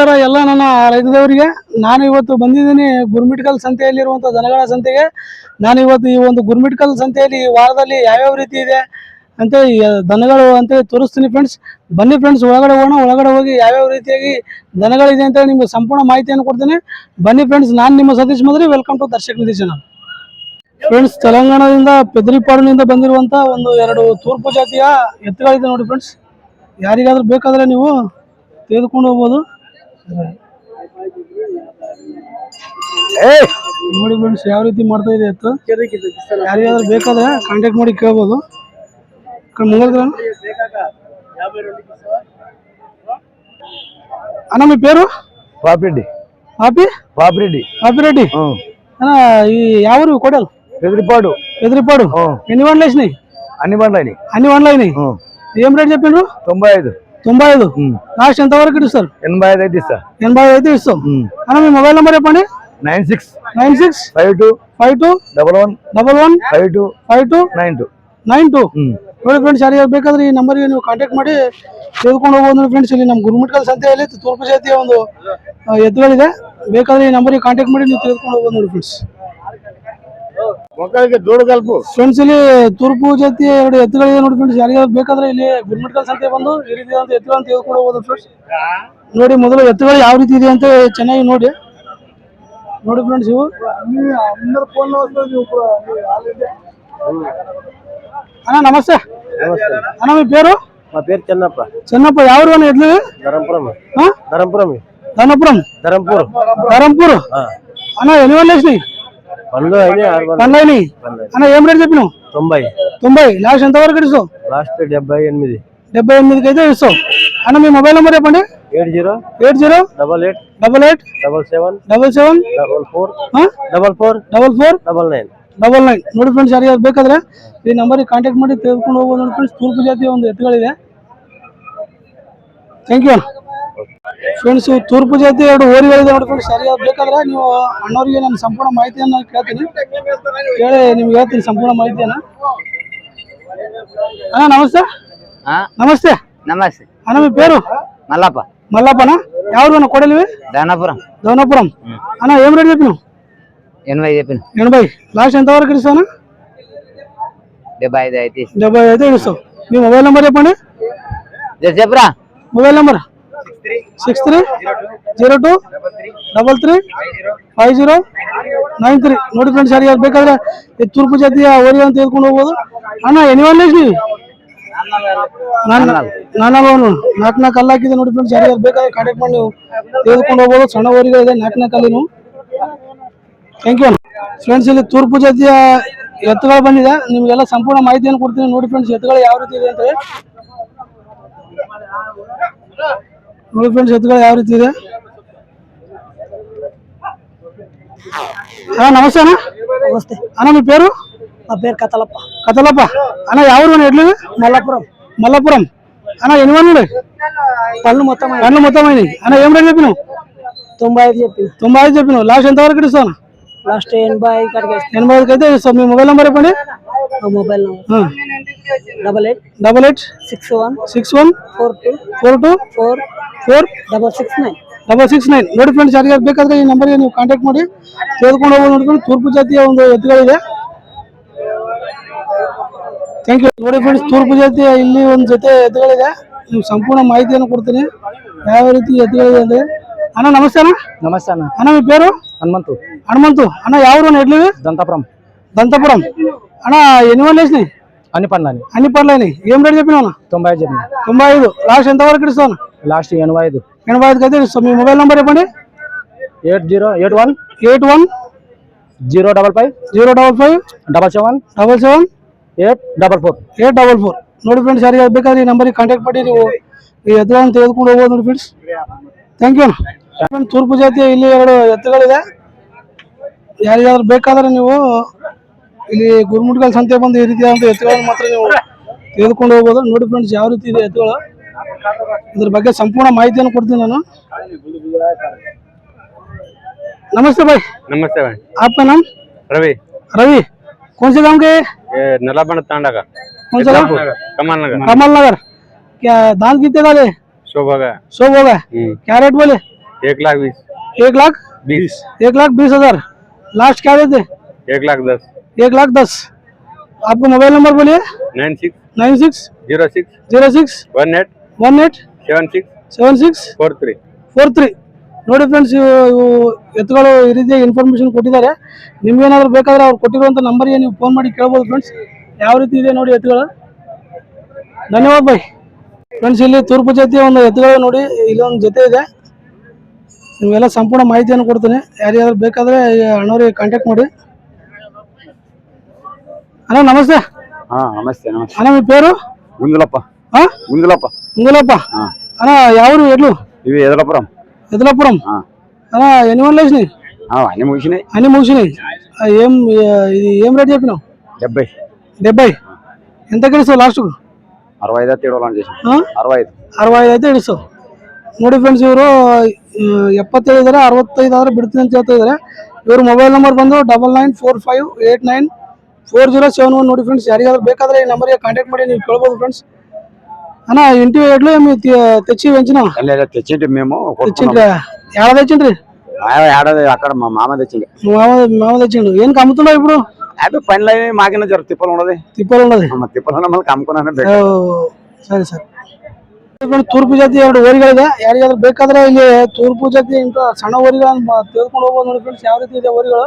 ನಮಸ್ಕಾರ ಎಲ್ಲ ನನ್ನ ರೈತದವರಿಗೆ. ನಾನು ಇವತ್ತು ಬಂದಿದ್ದೀನಿ ಗುರ್ಮಿಟ್ಕಲ್ ಸಂತೆಯಲ್ಲಿರುವಂಥ ದನಗಳ ಸಂತೆಗೆ. ನಾನು ಇವತ್ತು ಈ ಒಂದು ಗುರ್ಮಿಟ್ಕಲ್ ಸಂತೆಯಲ್ಲಿ ಈ ವಾರದಲ್ಲಿ ಯಾವ್ಯಾವ ರೀತಿ ಇದೆ ಅಂತ ದನಗಳು ಅಂತ ತೋರಿಸ್ತೀನಿ ಫ್ರೆಂಡ್ಸ್ ಬನ್ನಿ ಫ್ರೆಂಡ್ಸ್ ಒಳಗಡೆ ಹೋಗೋಣ, ಒಳಗಡೆ ಹೋಗಿ ಯಾವ್ಯಾವ ರೀತಿಯಾಗಿ ದನಗಳಿದೆ ಅಂತ ನಿಮ್ಗೆ ಸಂಪೂರ್ಣ ಮಾಹಿತಿಯನ್ನು ಕೊಡ್ತೀನಿ. ಬನ್ನಿ ಫ್ರೆಂಡ್ಸ್ ನಾನು ನಿಮ್ಮ Satish Madri welcome to Darshak Nidhi channel friends ತೆಲಂಗಾಣದಿಂದ ಪೆದ್ರಿಪಾಡಿನಿಂದ ಬಂದಿರುವಂಥ ಒಂದು ಎರಡು ತೂರ್ಪು ಜಾತಿಯ ಎತ್ತುಗಳಿದೆ ನೋಡಿ ಫ್ರೆಂಡ್ಸ್ ಯಾರಿಗಾದ್ರೂ ಬೇಕಾದ್ರೆ ನೀವು ತೆಗೆದುಕೊಂಡು ಹೋಗ್ಬೋದು. ನೋಡಿ ಫ್ರೆಂಡ್ಸ್ ಯಾವ ರೀತಿ ಮಾಡ್ತಾ ಇದೆ ಎತ್ತು ಯಾರಿಗಾದ್ರೂ ಬೇಕಾದ್ರೆ ಕಾಂಟ್ಯಾಕ್ಟ್ ಮಾಡಿ ಕೇಳ್ಬೋದು ಕಣ್ ಮುಂಗಲ್ అన్న మీ పేరు పాపిరెడ్డి ఆపి పాపిరెడ్డి ఆపిరెడ్డి అన్న ఈ యావరు కోడలు ఎదిరిపాడు ఎదిరిపాడు ఎన్ని వంటలు వేసినాయి అన్ని బండ్లని అన్ని వంటలు అయినాయి ఏం రేట్ చెప్పిండ్రు తొంభై ఐదు తొంభై ఐదు లాస్ట్ ఎంత వరకు ఇస్తారు ఎనభై ఐదు అయితే ఇస్తా ఎనభై ఐదు అయితే ఇస్తాం అన్న మీ మొబైల్ నెంబర్ చెప్పండి nine six nine six five two five two double one double one five two five two nine two nine two ನೋಡಿ ಫ್ರೆಂಡ್ಸ್ ಯಾರಿಗೆ ಬೇಕಾದ್ರೆ ಈ ನಂಬರ್ಗೆ ನೀವು ಕಾಂಟ್ಯಾಕ್ಟ್ ಮಾಡಿ ತೆಗೆದುಕೊಂಡು ಹೋಗ್ಬೋದು ನೋಡಿ ಫ್ರೆಂಡ್ಸ್ ಇಲ್ಲಿ ನಮ್ಮ ಗುರುಮಿಟ್ಕಲ್ ಸಂತೆಯಲ್ಲಿ ತೂರ್ಪು ಜಾತಿಯ ಒಂದು ಆ, ಎತ್ತುಗಳಿದೆ ಬೇಕಾದ್ರೆ ಈ ನಂಬರ್ಗೆ ಕಾಂಟ್ಯಾಕ್ಟ್ ಮಾಡಿ ನೀವು ತೆಗೆದುಕೊಂಡು ಹೋಗ್ಬೋದು ನೋಡಿ ಫ್ರೆಂಡ್ಸ್ మొక్కలకి దూడ కలుపు ಫ್ರೆಂಡ್ಸ್ ಇಲ್ಲಿ ತೂರ್ಪು ಜಾತಿಯ ಎರಡು ಎತ್ತುಗಳಿದೆ ನೋಡಿ ಫ್ರೆಂಡ್ಸ್ ಯಾರಿಗಾದ್ರು ಬೇಕಾದ್ರೆ ಇಲ್ಲಿ ಗುರುಮಿಟ್ಕಲ್ ಸಂತೆ ಬಂದು ಈ ರೀತಿ ಅಂತ ಎತ್ತುಗಳನ್ನು ತೆಗೆದುಕೊಂಡು ಹೋಗ್ಬೋದು ಫ್ರೆಂಡ್ಸ್ ನೋಡಿ ಮೊದಲು ಎತ್ತುಗಳು ಯಾವ ರೀತಿ ಇದೆ ಅಂತ ಚೆನ್ನಾಗಿ ನೋಡಿ ನೋಡಿ ಫ್ರೆಂಡ್ಸ್ ಇವು అన్న నమస్తే అన్న మీ పేరు మా పేరు చెన్నప్ప చిన్నప్ప ఎవరు అని ఎడ్లు ధరంపురం ఆ? ధరంపురం ధనపురం ధరంపూర్ ధరంపూర్ అన్న ఎన్ని వాళ్ళు వేసినాయి పనులు అయినాయి ఆరు వందలు. పన్నైనాయి అన్న ఏం రేట్ చెప్పినావు తొంభై తొంభై లాస్ట్ ఎంత వరకు ఇస్తావు లాస్ట్ డెబ్బై ఎనిమిది డెబ్బై ఎనిమిదికి అయితే ఇస్తావు అన్న మీ మొబైల్ నెంబర్ చెప్పండి ఏడు zero eight zero double eight double eight double seven double seven double four double four double four double nine double nine ನೋಡಿ ಫ್ರೆಂಡ್ಸ್ ಯಾರಿಗಾದ್ರು ಬೇಕಾದ್ರೆ ಈ ನಂಬರಿಗೆ ಕಾಂಟ್ಯಾಕ್ಟ್ ಮಾಡಿ ತೆಗೆದುಕೊಂಡು ಹೋಗ್ಬೋದು ನೋಡಿ ಫ್ರೆಂಡ್ಸ್ ತೂರ್ಪು ಜಾತಿಯ ಒಂದು ಎತ್ತುಗಳಿದೆ ಥ್ಯಾಂಕ್ ಯು ಫ್ರೆಂಡ್ಸ್ ತೂರ್ಪು ಜಾತಿ ಎರಡು ಓರಿಗಳಿದೆ ನೋಡಿ ಫ್ರೆಂಡ್ಸ್ ಯಾರಿಗಾದ್ರು ಬೇಕಾದ್ರೆ ನೀವು ಅಣ್ಣವರಿಗೆ ನಾನು ಸಂಪೂರ್ಣ ಮಾಹಿತಿಯನ್ನು ಕೇಳ್ತೀನಿ ಕೇಳಿ ನಿಮ್ಗೆ ಹೇಳ್ತೀನಿ ಸಂಪೂರ್ಣ ಮಾಹಿತಿಯನ್ನು అన్న నమస్తే ఆ, నమస్తే నమస్తే అన్న మీ పేరు మల్లప్ప మల్లప్పనా ఎవరు అన్న కొడలివి దానాపురం దవనపురం అన్న ఏం రేట్ చెప్పినావు ఎనభై చెప్పిన ఎనభై లాస్ట్ ఎంత వరకు ఇస్తాను డెబ్బై ఐదు అయితే ఇస్తా. డెబ్బై అయితే ఇస్తావు మీ మొబైల్ నెంబర్ చెప్పండి జర చెప్పురా mobile number Six three zero two double three five zero nine three ನೋಡಿ ಫ್ರೆಂಡ್ಸ್ ಸರಿಯಾಗಿ ಬೇಕಾದ್ರೆ ತುರ್ಪು ಜಾತಿಯ ಓರಿ ಅಂತ ಹೇಳ್ಕೊಂಡು ಹೋಗ್ಬೋದು. ಅಣ್ಣ ಎನಿವನ್ ಎಷ್ಟು ನೀವು? ನಾನು ನಾಲ್ಕು ನಾಲ್ಕು ಹಾಕಿದೆ ನೋಡಿ ಫ್ರೆಂಡ್ಸ್ ಸರಿಯಾಗಿ ಬೇಕಾದ್ರೆ ಕಾಂಟ್ಯಾಕ್ಟ್ ಮಾಡಿ ನೀವು ತೆಗೆದುಕೊಂಡು ಹೋಗ್ಬೋದು. ಸಣ್ಣ ಓರಿಗಳಿದೆ ಇದೆ ನಾಲ್ಕನ ಥ್ಯಾಂಕ್ ಯು ಫ್ರೆಂಡ್ಸ್ ಇಲ್ಲಿ ತುರ್ಪು ಜಾತಿಯ ಎತ್ತುಗಳು ಬಂದಿದೆ. ನಿಮಗೆಲ್ಲ ಸಂಪೂರ್ಣ ಮಾಹಿತಿಯನ್ನು ಕೊಡ್ತೀನಿ. ನೋಡಿ ಫ್ರೆಂಡ್ಸ್ ಎತ್ತುಗಳು ಯಾವ ರೀತಿ ಇದೆ ಅಂತ ಹೇಳಿ. ನೋಡಿ ಫ್ರೆಂಡ್ಸ್ ಎತ್ತುಗಳು ಯಾವ ರೀತಿ ಇದೆ అన్న నమస్తే అన్న నమస్తే అన్న మీ పేరు నా పేరు కథలప్ప కథలప్ప అన్న ఎవరు ఎడ్లు మల్లాపురం మల్లపురం అన్న ఎన్ని మంది ఉన్నాయి పళ్ళు మొత్తం ఆయన అన్న మొత్తం అయినాయి అన్న ఏం రేట్ చెప్పినావు తొంభై ఐదు చెప్పి తొంభై ఐదు చెప్పినావు లాస్ట్ ఎంత వరకు ఇస్తాను లాస్ట్ ఎనభై ఐదు కడిగి ఎనభై ఐదుకి అయితే ఇస్తాం మీ మొబైల్ నెంబర్ చెప్పండి mobile number double eight double eight six one six one four two four two four four double six nine double six nine ನೋಡಿ ಫ್ರೆಂಡ್ಸ್ ಯಾರಿಗೆ ಬೇಕಾದ್ರೆ ಈ ನಂಬರ್ಗೆ ನೀವು ಕಾಂಟ್ಯಾಕ್ಟ್ ಮಾಡಿ ತೆಗೆದುಕೊಂಡು ಹೋಗೋದು ನೋಡ್ಕೊಂಡು ತೂರ್ಪು ಜಾತಿಯ ಒಂದು ಎತ್ತುಗಳಿದೆ ಥ್ಯಾಂಕ್ ಯು ನೋಡಿ ಫ್ರೆಂಡ್ಸ್ ತೂರ್ಪು ಜಾತಿಯ ಇಲ್ಲಿ ಒಂದು ಜೊತೆ ಎತ್ತುಗಳಿದೆ ನೀವು ಸಂಪೂರ್ಣ ಮಾಹಿತಿಯನ್ನು ಕೊಡ್ತೀನಿ ಯಾವ ರೀತಿ ಎತ್ತುಗಳಿದೆ ಅಂದ್ರೆ ಅಣ್ಣ ನಮಸ್ತೆ ಅಣ್ಣ నమస్తే అన్న అన్న మీ పేరు హనుమంతు హనుమంతు అన్న ఎవరు ఎడ్లివి దంతాపురం దంతపురం అన్న ఎన్ని వందలు వేసినాయి అన్ని పండ్లని అన్ని పనులు అయినాయి ఏం రేట్ చెప్పినా అన్న తొంభై ఐదు చెప్పిన తొంభై ఐదు లాస్ట్ ఎంత వరకు ఇస్తాను లాస్ట్ ఎనభై ఐదు ఎనభై ఐదుకి అయితే ఇస్తాం మీ మొబైల్ నెంబర్ చెప్పండి eight zero eight one eight one zero double five zero double five double seven double seven eight double four eight double four ನೋಡಿ ಫ್ರೆಂಡ್ಸ್ ಯಾರಿಗೆ ಬೇಕಾದ್ರೆ ಈ ನಂಬರಿಗೆ ಕಾಂಟ್ಯಾಕ್ಟ್ ಮಾಡಿ ನೀವು ಈ ಎತ್ತುಗಳನ್ನು ತೆಗೆದುಕೊಂಡು ಹೋಗ್ಬೋದು ನೋಡಿ ಫ್ರೆಂಡ್ಸ್ ಥ್ಯಾಂಕ್ ಯು ಫ್ರೆಂಡ್ ತೂರ್ಪು ಜಾತಿಯ ಇಲ್ಲಿ ಎರಡು ಎತ್ತುಗಳಿದೆ ಯಾರಿಗಾದ್ರೂ ಬೇಕಾದ್ರೆ ನೀವು ಇಲ್ಲಿ ಗುರುಮುಟ್ಗಲ್ ಸಂತೆ ಬಂದು ಈ ರೀತಿಯಾದಂಥ ಎತ್ತುಗಳನ್ನು ಮಾತ್ರ ನೀವು ತೆಗೆದುಕೊಂಡು ಹೋಗ್ಬೋದು ನೋಡಿ ಫ್ರೆಂಡ್ಸ್ ಯಾವ ರೀತಿ ಇದೆ ಎತ್ತುಗಳು ಇದ್ರ ಬಗ್ಗೆ ಸಂಪೂರ್ಣ ಮಾಹಿತಿಯನ್ನು ಕೊಡ್ತೀನಿ ನಾನು नमस्ते भाई नमस्ते भाई आपका नाम रवि रवि कौन से गांव के ये नलाबंड तांडा का कौन सा गांव कमाल नगर कमल नगर क्या दाल कितने डाले शोभा का सौ हो गए हम्म, क्या रेट बोले एक लाख बीस एक लाख बीस एक लाख बीस हजार लास्ट क्या देते एक लाख दस एक लाख दस आपका मोबाइल नंबर बोलिए nine six nine six zero six zero six one eight one eight seven six seven six four three four three ನೋಡಿ ಫ್ರೆಂಡ್ಸ್ ಇವು ಎತ್ತುಗಳು ಈ ರೀತಿ ಇನ್ಫಾರ್ಮೇಶನ್ ಕೊಟ್ಟಿದ್ದಾರೆ. ನಿಮ್ಗೇನಾದ್ರು ಬೇಕಾದ್ರೆ ಅವ್ರು ಕೊಟ್ಟಿರುವಂಥ ನಂಬರ್ಗೆ ನೀವು ಫೋನ್ ಮಾಡಿ ಕೇಳ್ಬೋದು ಫ್ರೆಂಡ್ಸ್ ಯಾವ ರೀತಿ ಇದೆ ನೋಡಿ ಎತ್ತುಗಳು. ಧನ್ಯವಾದ ಬೈ ಫ್ರೆಂಡ್ಸ್ ಇಲ್ಲಿ ತೂರ್ಪು ಜೊತೆ ಒಂದು ಎತ್ತುಗಳು ನೋಡಿ ಇಲ್ಲೊಂದು ಜೊತೆ ಇದೆ. ನಿಮಗೆಲ್ಲ ಸಂಪೂರ್ಣ ಮಾಹಿತಿಯನ್ನು ಕೊಡ್ತೇನೆ. ಯಾರ್ಯಾದ್ರು ಬೇಕಾದರೆ ಅಣ್ಣವ್ರಿಗೆ ಕಾಂಟ್ಯಾಕ್ಟ್ ಮಾಡಿ. ಅಣ್ಣ ನಮಸ್ತೆ. ನಮಸ್ತೆ ನಮಸ್ತೆ. ಅಣ್ಣ ನಿಮ್ಮ ಪೇರು? ಗುಂಜಲಪ್ಪ. ఆ? గుందులప్ప ఉంగులప్ప ఆ. అన్న ఎవరు ఎడ్లు ఇవి ఎదలపురం ఎదలాపురం ఆ. అన్న ఎన్ని వన్లు వేసినాయి అన్నీ ముగిసినాయి అన్ని ముగిసినాయి ఆ, ఏం ఆ, ఇది ఏం రేట్ చెప్పినావు డెబ్బై డెబ్బై ఎంత ఇస్తావు లాస్ట్కు అరవై ఐదు తీడవాలని చేసి ఆ? అరవై ఐదు ಅರವೈ ಐದು ಇಡಿಸು ನೋಡಿ ಫ್ರೆಂಡ್ಸ್ ಇವರು ಎಪ್ಪತ್ತೇಳು ಇದ್ದಾರೆ ಅರವತ್ತೈದು ಆದ್ರೆ ಬಿಡ್ತೀನಿ ಅಂತ ಹೇಳ್ತಾ ಇದ್ದಾರೆ ಇವ್ರ ಮೊಬೈಲ್ ನಂಬರ್ ಬಂದು double nine four five eight nine four zero seven one ನೋಡಿ ಫ್ರೆಂಡ್ಸ್ ಯಾರಿಗಾದ್ರೂ ಬೇಕಾದ್ರೆ ಈ ನಂಬರ್ಗೆ ಕಾಂಟ್ಯಾಕ್ಟ್ ಮಾಡಿ ನೀವು ಕೇಳ್ಬೋದು ఫ్రెండ్స్ ಅಣ್ಣ ಇಂಟಿವಿ ತಚ್ಚಿ ಹಚ್ಚಿನ ಅಲ್ಲೆ ತಚ್ಚಿ ಮೇವು ಕೊಡ್ತೀನಿ ರೀ ಯಾರದು ಆ ಕಡೆ ಮಾ ಮಾಮದು ಹಚ್ಚೀನಿ ಮಾವ ಹಚ್ಚಿ ಏನು ಕಮ್ಮತಲ್ಲ ಇಬಿಡು ಅದು ಫೈನ್ ಲೈನ್ ಮಾಗಿನ ಜರ ತಿಪ್ಪಲ್ ಉಣದೆ ತಿಪ್ಪಲ್ ಉಣದ ತಿಪ್ಪಲ್ ಅಣ್ಣ ಕಾಮ್ಕೊನ ಬೇಕು. ಓ ಸರಿ ಸರಿ. ತೂರ್ ಪೂಜೆ ಎರಡು ವರಿಗಳಿದೆ ಯಾರಿಗಾದ್ರು ಬೇಕಾದ್ರೆ ಇಲ್ಲಿ ತೂರ್ ಪೂಜೆತಿ ಇಂಥ ಸಣ್ಣ ಓರಿಗಳ ತಿಳ್ಕೊಂಡು ಹೋಗೋ ನೋಡಿ ಯಾವ ರೀತಿ ಇದೆ ಓರಿಗಳು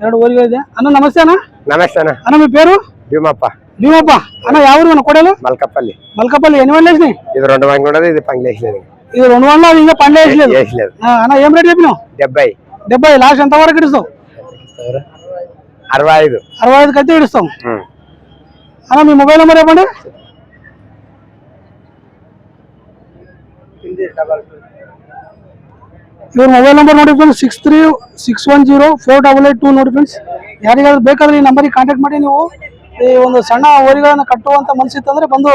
ಎರಡು ಓರಿ ಇದೆ ಅಣ್ಣ ನಮಸ್ತೆ ಅಣ್ಣ. ನಮಸ್ತೆ ಅಣ್ಣ. ಮೀ ಪೇರು? ಭೀಮಪ್ಪ. భీమప్ప అన్న ఎవరు మన కొడలు మల్కపల్లి మల్కపల్లి ఎన్ని వందలు వేసినాయి ఇది రెండు వంగి ఉండదు ఇది పని వేసలేదు ఇది రెండు వందలు ఇంకా పండు వేసలేదు వేసలేదు ఆ, అన్న ఏం రేట్ చెప్పినావు డెబ్బై డెబ్బై లాస్ట్ ఎంత వరకు ఇడుస్తావు అరవై ఐదు అరవై ఐదుకి అయితే ఇడుస్తాం అన్న మీ మొబైల్ నెంబర్ చెప్పండి ಇವ್ರ ಮೊಬೈಲ್ ನಂಬರ್ ನೋಡಿ friends six three six one zero four double eight two ನೋಡಿ ಫ್ರೆಂಡ್ಸ್ ಯಾರಿಗಾದ್ರೂ ಬೇಕಾದ್ರೆ ಈ ನಂಬರಿಗೆ ಕಾಂಟ್ಯಾಕ್ಟ್ ಮಾಡಿ ನೀವು ಈ ಒಂದು ಸಣ್ಣ ಹೋರಿಗಳನ್ನ ಕಟ್ಟುವಂತ ಮನಸ್ಸಿತ್ತಂದ್ರೆ ಬಂದು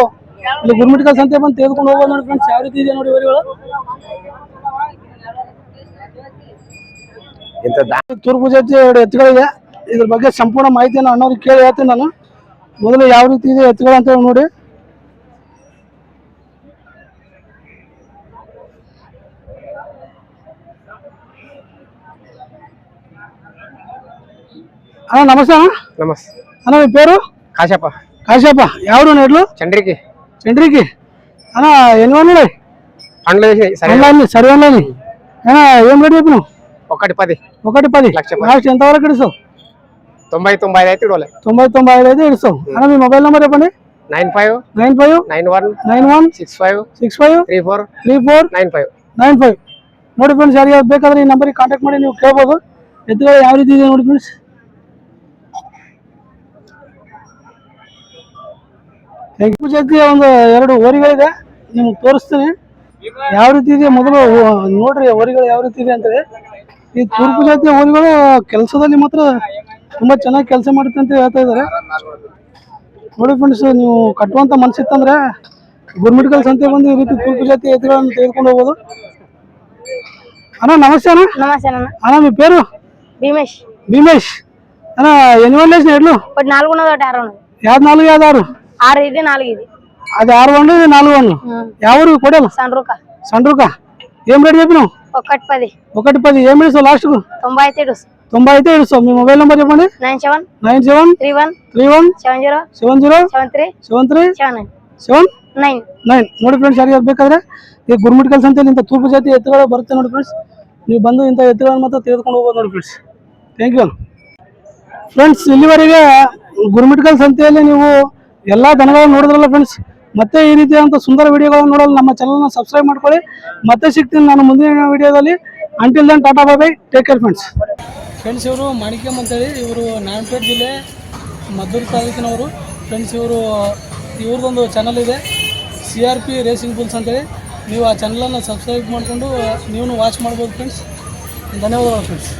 ಇಲ್ಲಿ ಗುರುಮಿಟ್ಕಲ್ ಸಂತೆ ಬಂದು ತೆಗೆದುಕೊಂಡು ಹೋಗೋದು ನೋಡಿ ಫ್ರೆಂಡ್ಸ್ ಯಾವ ರೀತಿ ಇದೆ ನೋಡಿ ಹೋರಿಗಳು ತೂರ್ಪು ಜಾತಿ ಎರಡು ಎತ್ತುಗಳಿದೆ. ಇದ್ರ ಬಗ್ಗೆ ಸಂಪೂರ್ಣ ಮಾಹಿತಿಯನ್ನು ಅಣ್ಣವ್ರಿಗೆ ಕೇಳಿ ಹೇಳ್ತೀನಿ ನಾನು. ಮೊದಲು ಯಾವ ರೀತಿ ಇದೆ ಎತ್ತುಗಳು ಅಂತ ನೋಡಿ. ಅಣ್ಣ ನಮಸ್ತೆ ಅಣ್ಣ. ನಮಸ್ತೆ ಅಣ್ಣ ನಿಮ್ಮ ಪೇರು? కాశప్ప కాశప్ప ఎవరు ఎడ్లు చంద్రికి చండ్రికి అన్న ఎన్ని వందలు పండ్లు వేసినాయి సరే ఆన్లైన్ సరే ఆన్లైన్ అన్న ఏం రేట్ చెప్పినావు ఒకటి పది ఒకటి పది లక్ష పది. లాస్ట్ ఎంత వరకు ఇడుస్తావు తొంభై తొంభై ఐదు అయితే ఇవ్వలే తొంభై తొంభై ఐదు అయితే ఇడుస్తావు అన్న మీ మొబైల్ నెంబర్ చెప్పండి nine five nine five nine one nine one six five six five three four three four nine five nine five ನೋಡಿ ಫ್ರೆಂಡ್ಸ್ ಯಾರಿಗೆ ಬೇಕಾದ್ರೆ ಈ ನಂಬರಿಗೆ ಕಾಂಟ್ಯಾಕ್ಟ್ ಮಾಡಿ ನೀವು ಕೇಳ್ಬೋದು ಎತ್ತುಗಳು ಯಾವ ರೀತಿ ಇದೆ ನೋಡಿ ಫ್ರೆಂಡ್ಸ್ ಕೆಂಪು ಜಾತಿಯ ಒಂದು ಎರಡು ಓರಿಗಳಿದೆ ನಿಮ್ಗೆ ತೋರಿಸ್ತೀನಿ ಯಾವ ರೀತಿ ಇದೆ ಮೊದಲು ಓ- ನೋಡ್ರಿ ಓರಿಗಳು ಯಾವ ರೀತಿ ಇದೆ ಅಂತೇಳಿ ಈ ತೂರ್ಪು ಜಾತಿಯ ಓರಿಗಳು ಕೆಲಸದಲ್ಲಿ ಮಾತ್ರ ತುಂಬಾ ಚೆನ್ನಾಗಿ ಕೆಲಸ ಮಾಡುತ್ತೆ ಅಂತ ಹೇಳ್ತಾ ಇದ್ದಾರೆ ನೋಡಿ ಫ್ರೆಂಡ್ಸ್ ನೀವು ಕಟ್ಟುವಂತ ಮನ್ಸಿತ್ತಂದ್ರೆ ಗುರ್ಮಿಟ್ಕಲ್ ಸಂತೆ ಬಂದು ಈ ರೀತಿ ತೂರ್ಪು ಜಾತಿ ಎತ್ತುಗಳನ್ನು ತೆಗೆದುಕೊಂಡು ಹೋಗ್ಬೋದು అన్న నమస్తే అన్న నమస్తే అన్న అన్న మీ పేరు భీమేష్ భీమేష్ అన్న ఎన్ని వందలు వేసిన ఎడ్లు ఒకటి నాలుగు ఉన్నది ఒకటి ఆరు ఉన్నది యాభై నాలుగు యాభై ఆరు ఆరు ఇది నాలుగు ఇది అది ఆరు వందలు ఇది నాలుగు వందలు ఎవరు కొడేలు సన్రూక సండ్రుక ఏం రేట్ చెప్పినావు ఒకటి పది ఒకటి పది ఏం ఇస్తావు లాస్ట్కు తొంభై అయితే ఇడు తొంభై అయితే ఇస్తావు మీ మొబైల్ నెంబర్ చెప్పండి nine seven nine seven three one three one seven zero seven zero seven three seven three seven nine seven nine nine ನೋಡಿ ಫ್ರೆಂಡ್ಸ್ ಯಾರಿಗೆ ಬೇಕಾದ್ರೆ ಈ ಗುರುಮಿಟ್ಕಲ್ ಸಂತೆಯಲ್ಲಿ ಇಂಥ ತೂರ್ಪು ಜಾತಿ ಎತ್ತುಗಳು ಬರುತ್ತೆ ನೋಡಿ ಫ್ರೆಂಡ್ಸ್ ನೀವು ಬಂದು ಇಂಥ ಎತ್ತುಗಳನ್ನು ಮಾತ್ರ ತೆಗೆದುಕೊಂಡು ಹೋಗ್ಬೋದು ನೋಡಿ ಫ್ರೆಂಡ್ಸ್ ಥ್ಯಾಂಕ್ ಯು ಫ್ರೆಂಡ್ಸ್ ಇಲ್ಲಿವರೆಗೆ ಗುರುಮಿಟ್ಕಲ್ ಸಂತೆಯಲ್ಲಿ ನೀವು ಎಲ್ಲ ದನಗಳನ್ನು ನೋಡಿದ್ರಲ್ಲ ಫ್ರೆಂಡ್ಸ್ ಮತ್ತೆ ಈ ರೀತಿಯಾದಂಥ ಸುಂದರ ವಿಡಿಯೋಗಳನ್ನು ನೋಡಲು ನಮ್ಮ ಚಾನಲ್ನ ಸಬ್ಸ್ಕ್ರೈಬ್ ಮಾಡ್ಕೊಳ್ಳಿ. ಮತ್ತೆ ಸಿಗ್ತೀನಿ ನಾನು ಮುಂದಿನ ವಿಡಿಯೋದಲ್ಲಿ until then tata bye bye take care friends friends ಇವರು ಮಾಣಿಕ್ಯಂ ಅಂತೇಳಿ, ಇವರು ನಾರಾಯಣಪೇಟೆ ಜಿಲ್ಲೆ, ಮದ್ದೂರು ತಾಲೂಕಿನವರು. ಫ್ರೆಂಡ್ಸ್ ಇವರು, ಇವ್ರದ್ದೊಂದು ಚಾನಲ್ ಇದೆ C R P racing bulls ಅಂತೇಳಿ. ನೀವು ಆ ಚಾನಲನ್ನು ಸಬ್ಸ್ಕ್ರೈಬ್ ಮಾಡಿಕೊಂಡು ನೀವು ವಾಚ್ ಮಾಡ್ಬೋದು ಫ್ರೆಂಡ್ಸ್ ಧನ್ಯವಾದಗಳು ಫ್ರೆಂಡ್ಸ್